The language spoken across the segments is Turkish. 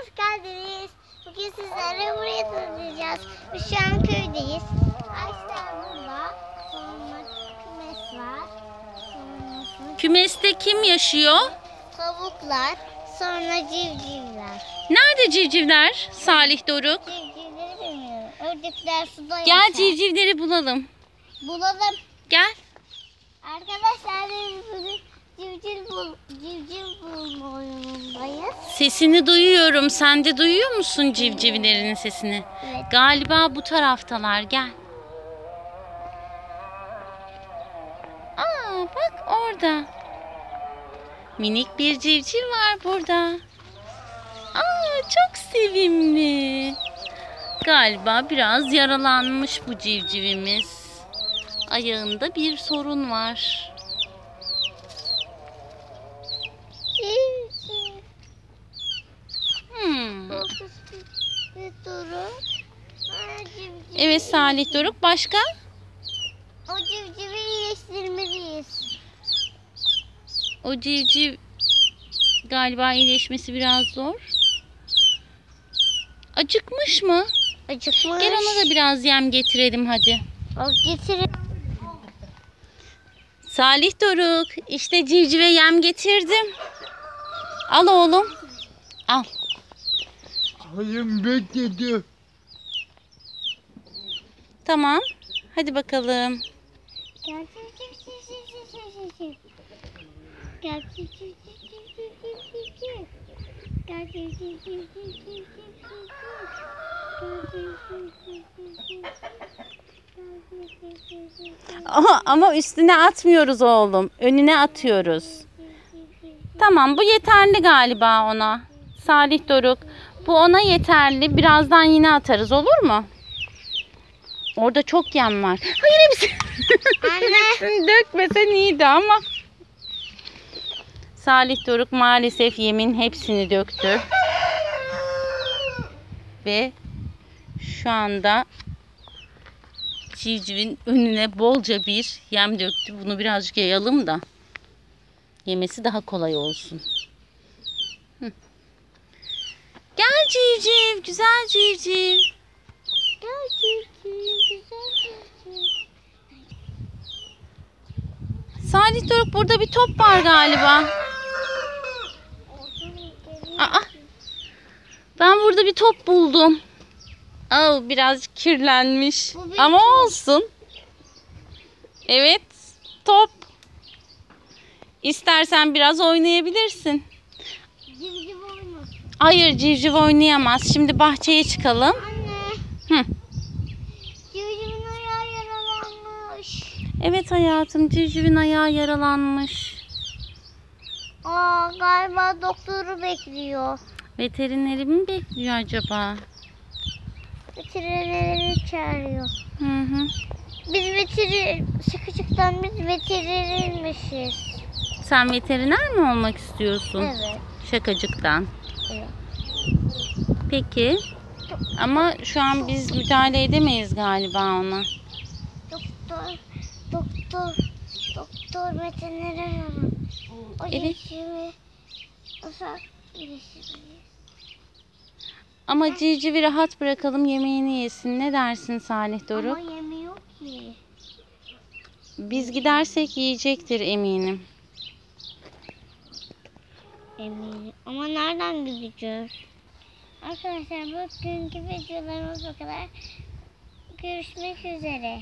hoş geldiniz. Bugün sizlerle buraya tanıtacağız. Biz şu an köydeyiz. Sonra kümes var. Sonra Kümeste kim yaşıyor? tavuklar. Sonra civcivler. Nerede civcivler? Salih Doruk. Civcivleri bilmiyorum. Ördekler suda Gel yaşar. civcivleri bulalım. Bulalım. Gel. Arkadaşlar biz bugün civciv, bul civciv bulma oyunundayız. Sesini duyuyorum. Sen de duyuyor musun civcivlerin sesini? Evet. Galiba bu taraftalar. Gel. Aa bak orada. Minik bir civciv var burada. Aa çok sevimli. Galiba biraz yaralanmış bu civcivimiz. Ayağında bir sorun var. Civciv. Hmm. Evet Salih Doruk. Başka? O civcivi iyileştirmeliyiz. O civciv galiba iyileşmesi biraz zor. Acıkmış mı? Acıkmış. Gel ona da biraz yem getirelim hadi. Bak getirin. Salih Doruk, işte civcive yem getirdim. Al oğlum. Al. Hayım bekledi. Tamam. Hadi bakalım. Aha, ama üstüne atmıyoruz oğlum. Önüne atıyoruz. Tamam bu yeterli galiba ona. Salih Doruk. Bu ona yeterli. Birazdan yine atarız olur mu? Orada çok yem var. Hayır hepsi. Anne. Dökmesen iyiydi ama. Salih Doruk maalesef yemin hepsini döktü. Ve şu anda civcivin önüne bolca bir yem döktü. Bunu birazcık yayalım da yemesi daha kolay olsun. Hı. Civciv, güzel civciv. Gel civciv güzel civciv. Salih Doruk burada bir top var galiba. Aa, ben burada bir top buldum. Aa, birazcık kirlenmiş. Ama top. olsun. Evet, top. İstersen biraz oynayabilirsin. Hayır, civciv oynayamaz. Şimdi bahçeye çıkalım. Anne. Hı. Civcivin ayağı yaralanmış. Evet hayatım, civcivin ayağı yaralanmış. Aa galiba doktoru bekliyor. Veterineri mi bekliyor acaba? Veterineri çağırıyor. Hı hı. Biz veteriner, sıkıcıktan biz veterinermişiz. Sen veteriner mi olmak istiyorsun? Evet. Şakacıktan. Peki. Ama şu an biz müdahale edemeyiz galiba ona. Doktor, doktor, doktor veterinere ararım. O Evet. iyileşimi nasıl iyileştirmeyiz? Ama civcivi rahat bırakalım yemeğini yesin. Ne dersin Salih Doruk? Ama yemiyor ki. Biz gidersek yiyecektir eminim. Eminim. Ama nereden gideceğiz? Arkadaşlar bugünkü videolarımız bu kadar. Görüşmek üzere.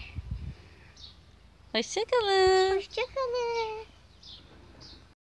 Hoşçakalın. Hoşçakalın.